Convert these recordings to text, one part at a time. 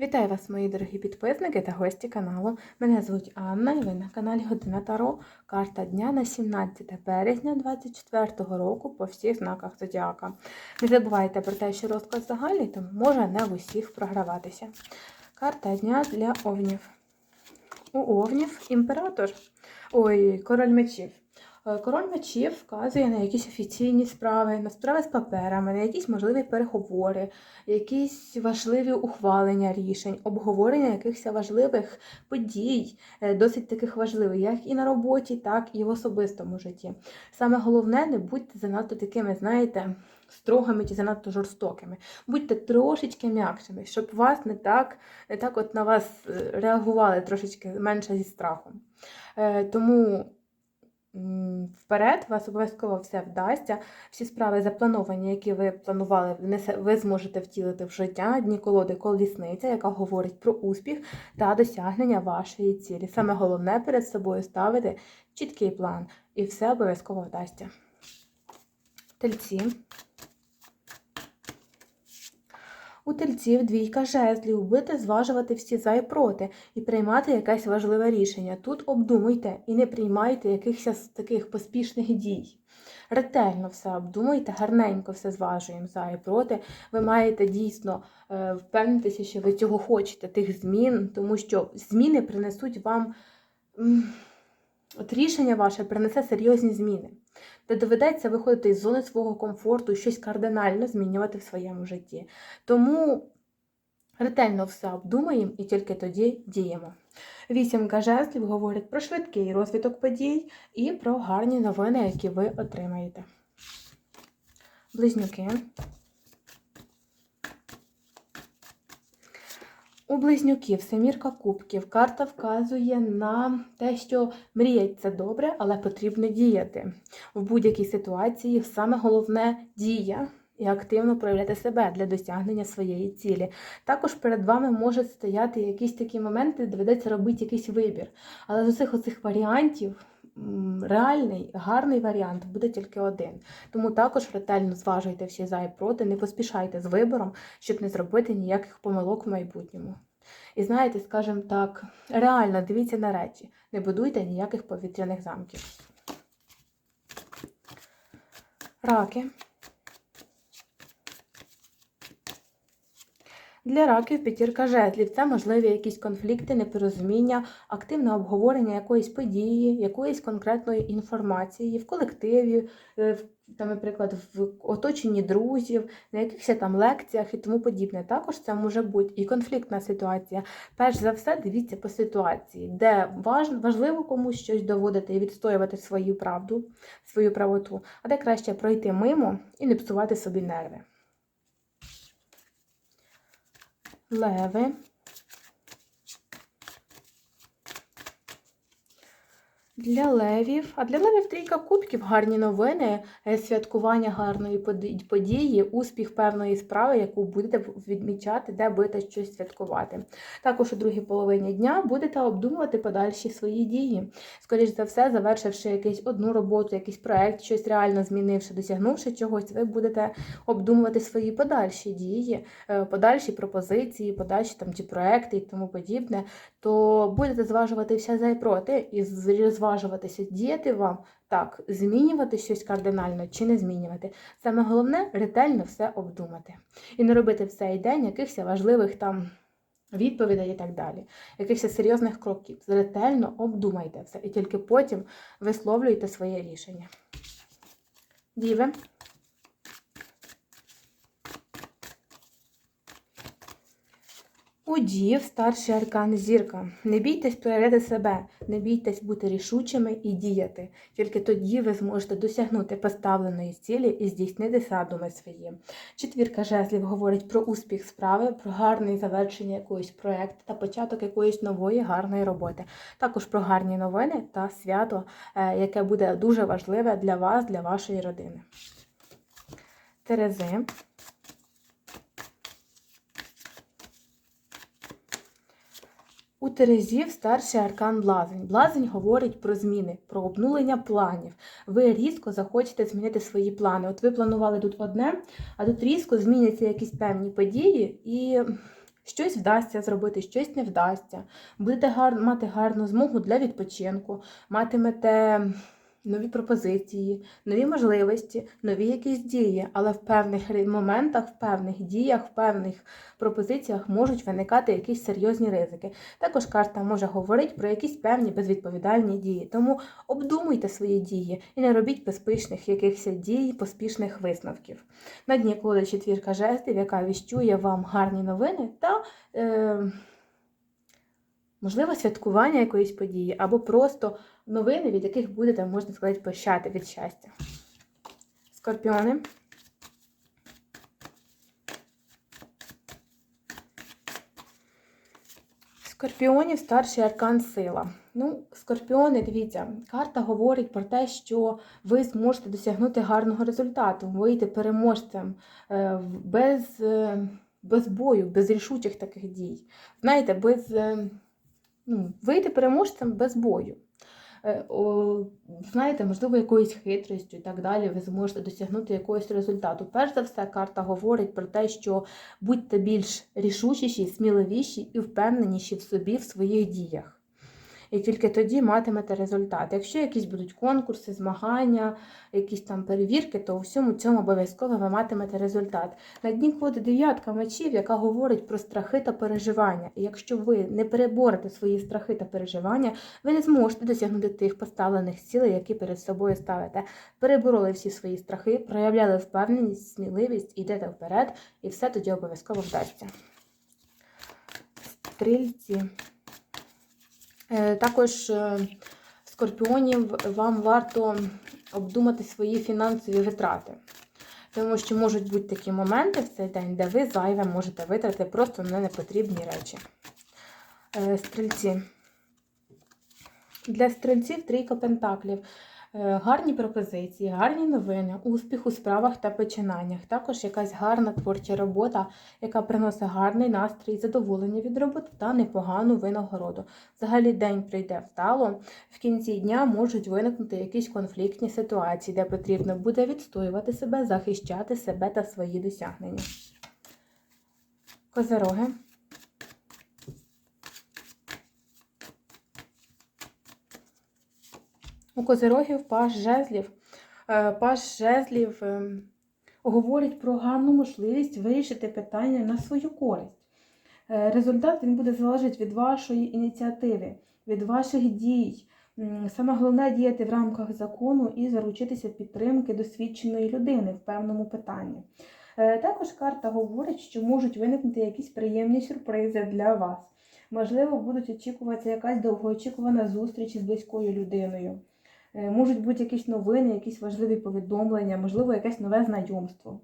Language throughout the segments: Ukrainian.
Вітаю вас, мої дорогі підписники та гості каналу. Мене звуть Анна і ви на каналі Година Таро. Карта дня на 17 березня 2024 року по всіх знаках Зодіака. Не забувайте про те, що розклад загальний, тому може не в усіх програватися. Карта дня для овнів. У овнів імператор. Ой, король мечів. Е, Король мечів вказує на якісь офіційні справи, на справи з паперами, на якісь можливі переговори, якісь важливі ухвалення рішень, обговорення якихось важливих подій, е, досить таких важливих, як і на роботі, так і в особистому житті. Саме головне, не будьте занадто такими, знаєте, строгими чи занадто жорстокими. Будьте трошечки м'якшими, щоб вас не так, не так от на вас е, реагували трошечки менше зі страхом. Тому вперед вас обов'язково все вдасться. Всі справи заплановані, які ви планували, ви зможете втілити в життя. Дні колоди колісниця, яка говорить про успіх та досягнення вашої цілі. Саме головне перед собою ставити чіткий план, і все обов'язково вдасться. Тельці. У тельців двійка жезлів, будете зважувати всі за і проти і приймати якесь важливе рішення. Тут обдумуйте і не приймайте якихось таких поспішних дій. Ретельно все обдумуйте, гарненько все зважуємо за і проти. Ви маєте дійсно е, впевнитися, що ви цього хочете, тих змін, тому що зміни принесуть вам. От рішення ваше принесе серйозні зміни, де доведеться виходити із зони свого комфорту і щось кардинально змінювати в своєму житті. Тому ретельно все обдумаємо і тільки тоді діємо. Вісімка жезлів говорить про швидкий розвиток подій і про гарні новини, які ви отримаєте. Близнюки. У близнюків семірка кубків. Карта вказує на те, що мріять це добре, але потрібно діяти. В будь-якій ситуації саме головне дія і активно проявляти себе для досягнення своєї цілі. Також перед вами можуть стояти якісь такі моменти, де доведеться робити якийсь вибір. Але з усіх оцих варіантів реальний, гарний варіант буде тільки один. Тому також ретельно зважуйте всі за і проти, не поспішайте з вибором, щоб не зробити ніяких помилок в майбутньому. І знаєте, скажімо так, реально дивіться на речі, не будуйте ніяких повітряних замків. Раки. Для раків п'ятірка жезлів це можливі якісь конфлікти, непорозуміння, активне обговорення якоїсь події, якоїсь конкретної інформації в колективі, е, в- там, наприклад, в оточенні друзів, на якихось там лекціях і тому подібне. Також це може бути і конфліктна ситуація. Перш за все, дивіться по ситуації, де важ- важливо комусь щось доводити і відстоювати свою правду, свою правоту, а де краще пройти мимо і не псувати собі нерви. Леви. Для левів, а для левів трійка кубків, гарні новини, е, святкування гарної події, успіх певної справи, яку будете відмічати, де будете щось святкувати. Також у другій половині дня будете обдумувати подальші свої дії. Скоріше за все, завершивши якусь одну роботу, якийсь проект, щось реально змінивши, досягнувши чогось, ви будете обдумувати свої подальші дії, е, подальші пропозиції, подальші там ті проекти і тому подібне, то будете зважувати все за і проти, і з- зважуватися, діяти вам так, змінювати щось кардинально чи не змінювати. Саме головне ретельно все обдумати. І не робити в цей день якихось важливих там. Відповідей і так далі, якихось серйозних кроків. Ретельно обдумайте все і тільки потім висловлюйте своє рішення. Діви. У дів старший аркан зірка. Не бійтесь проявляти себе, не бійтесь бути рішучими і діяти. Тільки тоді ви зможете досягнути поставленої цілі і здійснити задуми свої. Четвірка жезлів говорить про успіх справи, про гарне завершення якогось проєкту та початок якоїсь нової гарної роботи. Також про гарні новини та свято, е, яке буде дуже важливе для вас, для вашої родини. Терези. У Терезів старший аркан Блазень. Блазень говорить про зміни, про обнулення планів. Ви різко захочете змінити свої плани. От ви планували тут одне, а тут різко зміняться якісь певні події, і Щось вдасться зробити, щось не вдасться. Будете гар... мати гарну змогу для відпочинку, матимете нові пропозиції, нові можливості, нові якісь дії, але в певних моментах, в певних діях, в певних пропозиціях можуть виникати якісь серйозні ризики. Також карта може говорити про якісь певні безвідповідальні дії. Тому обдумуйте свої дії і не робіть поспішних якихось дій, поспішних висновків. На дні колоди четвірка жестів, яка віщує вам гарні новини та. Е- Можливо, святкування якоїсь події, або просто новини, від яких будете, можна сказати, пощати від щастя. Скорпіони. Скорпіонів старший аркан сила. Ну, скорпіони, дивіться, карта говорить про те, що ви зможете досягнути гарного результату, вийти переможцем е, без, е, без бою, без рішучих таких дій. Знаєте, без. Ну, вийти переможцем без бою. Е, Знаєте, можливо, якоюсь хитрістю і так далі, ви зможете досягнути якогось результату. Перш за все, карта говорить про те, що будьте більш рішучіші, сміливіші і впевненіші в собі в своїх діях. І тільки тоді матимете результат. Якщо якісь будуть конкурси, змагання, якісь там перевірки, то у всьому цьому обов'язково ви матимете результат. На дні колоди дев'ятка мечів, яка говорить про страхи та переживання. І якщо ви не переборете свої страхи та переживання, ви не зможете досягнути тих поставлених цілей, які перед собою ставите. Перебороли всі свої страхи, проявляли впевненість, сміливість, йдете вперед, і все тоді обов'язково вдасться. Стрільці. Е, Також е, скорпіонів вам варто обдумати свої фінансові витрати. Тому що можуть бути такі моменти в цей день, де ви зайве можете витрати просто на непотрібні речі. Е, Стрільці. Для стрільців трійка пентаклів. Е, Гарні пропозиції, гарні новини, успіх у справах та починаннях. Також якась гарна творча робота, яка приносить гарний настрій, задоволення від роботи та непогану винагороду. Взагалі день прийде вдало. В кінці дня можуть виникнути якісь конфліктні ситуації, де потрібно буде відстоювати себе, захищати себе та свої досягнення. Козероги. У козирогів паш жезлів. Е, Паш жезлів ем, говорить про гарну можливість вирішити питання на свою користь. Е, Результат він буде залежати від вашої ініціативи, від ваших дій. Саме головне діяти в рамках закону і заручитися підтримки досвідченої людини в певному питанні. Е, Також карта говорить, що можуть виникнути якісь приємні сюрпризи для вас. Можливо, будуть очікуватися якась довгоочікувана зустріч із близькою людиною. Е, Можуть бути якісь новини, якісь важливі повідомлення, можливо, якесь нове знайомство.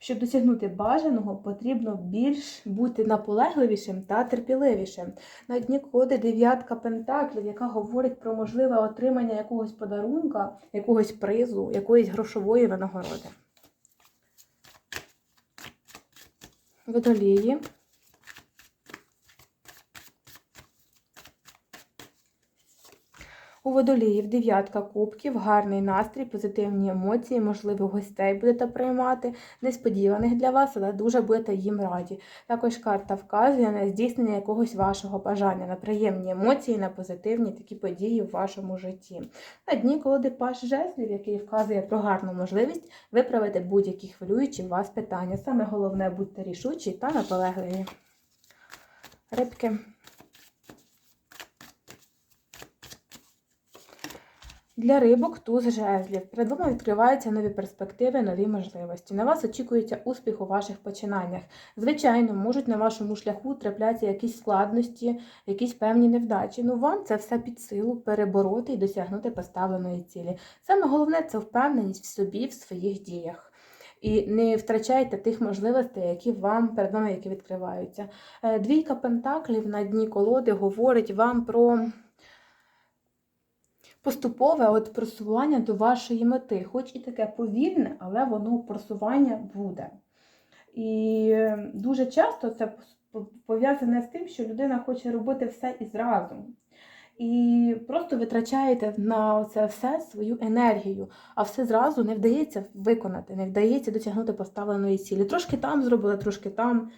Щоб досягнути бажаного, потрібно більш бути наполегливішим та терпіливішим. На дні коди дев'ятка пентаклів, яка говорить про можливе отримання якогось подарунка, якогось призу, якоїсь грошової винагороди. Водолії. У водоліїв дев'ятка кубків, гарний настрій, позитивні емоції, можливо, гостей будете приймати, несподіваних для вас, але дуже будете їм раді. Також карта вказує на здійснення якогось вашого бажання, на приємні емоції, на позитивні такі події в вашому житті. На дні колоди паш жезлів, який вказує про гарну можливість виправити будь-які хвилюючі вас питання. Саме головне будьте рішучі та наполегливі. Рибки. Для рибок туз жезлів. Перед вами відкриваються нові перспективи, нові можливості. На вас очікується успіх у ваших починаннях. Звичайно, можуть на вашому шляху траплятися якісь складності, якісь певні невдачі. Ну вам це все під силу перебороти і досягнути поставленої цілі. Саме головне це впевненість в собі, в своїх діях. І не втрачайте тих можливостей, які вам перед вами які відкриваються. Е, Двійка пентаклів на дні колоди говорить вам про поступове от просування до вашої мети. Хоч і таке повільне, але воно просування буде. І е, дуже часто це пов'язане з тим, що людина хоче робити все і зразу. І просто витрачаєте на це все свою енергію, а все зразу не вдається виконати, не вдається досягнути поставленої цілі. Трошки там зробили, трошки там,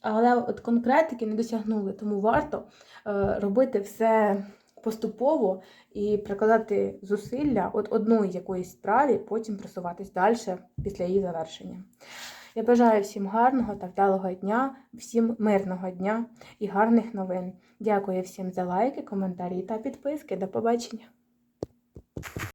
але от конкретики не досягнули, тому варто е, робити все поступово і прикладати зусилля от одної якоїсь справі, потім просуватись далі після її завершення. Я бажаю всім гарного та вдалого дня, всім мирного дня і гарних новин. Дякую всім за лайки, коментарі та підписки. До побачення!